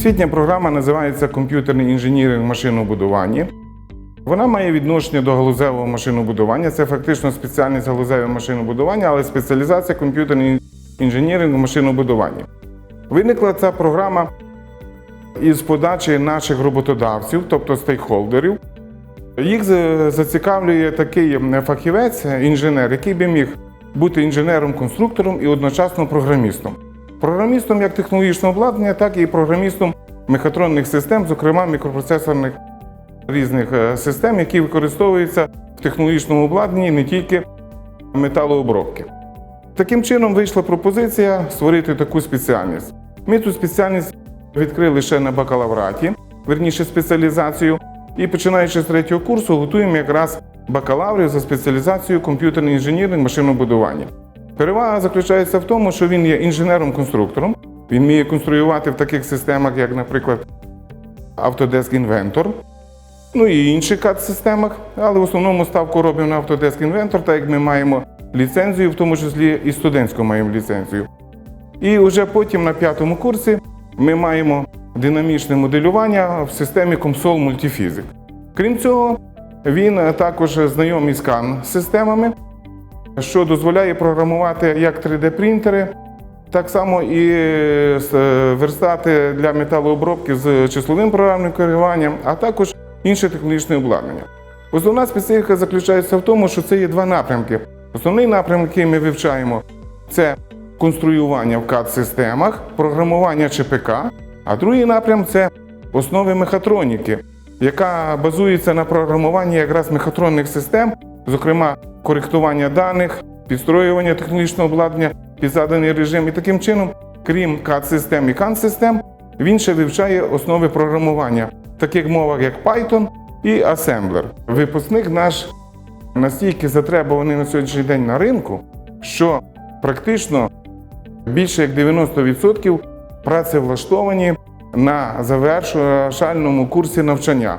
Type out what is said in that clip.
Освітня програма називається Комп'ютерний інженіринг машинобудування. Вона має відношення до галузевого машинобудування. Це фактично спеціальність галузеве машинобудування, але спеціалізація комп'ютерний інженіринг машинобудування. Виникла ця програма із подачі наших роботодавців, тобто стейкхолдерів. Їх зацікавлює такий фахівець, інженер, який би міг бути інженером-конструктором і одночасно програмістом. Програмістом як технологічного обладнання, так і програмістом мехатронних систем, зокрема мікропроцесорних різних е, систем, які використовуються в технологічному обладнанні не тільки металообробки. Таким чином вийшла пропозиція створити таку спеціальність. Ми цю спеціальність відкрили ще на бакалавраті, верніше спеціалізацію, і починаючи з третього курсу, готуємо якраз бакалаврів за спеціалізацією комп'ютерний інженіринг машинобудування. Перевага заключається в тому, що він є інженером-конструктором, він вміє конструювати в таких системах, як, наприклад, Autodesk Inventor, ну і інші CAD-системах, але в основному ставку робимо на Autodesk Inventor, так як ми маємо ліцензію, в тому числі і студентську маємо ліцензію. І вже потім на п'ятому курсі ми маємо динамічне моделювання в системі COMSOL Multiphysics. Крім цього, він також знайомий з CAN-системами, що дозволяє програмувати як 3D-принтери, так само і е, е, верстати для металообробки з числовим програмним керуванням, а також інше технологічне обладнання. Основна специфіка заключається в тому, що це є два напрямки. Основний напрямок, який ми вивчаємо, це конструювання в CAD-системах, програмування ЧПК, а другий напрям це основи мехатроніки, яка базується на програмуванні якраз мехатронних систем, зокрема коректування даних, підстроювання технологічного обладнання під заданий режим. І таким чином, крім CAD-систем і CAN-систем, він ще вивчає основи програмування в таких мовах, як Python і Assembler. Випускник наш настільки затребуваний на сьогоднішній день на ринку, що практично більше як 90% працевлаштовані на завершальному курсі навчання.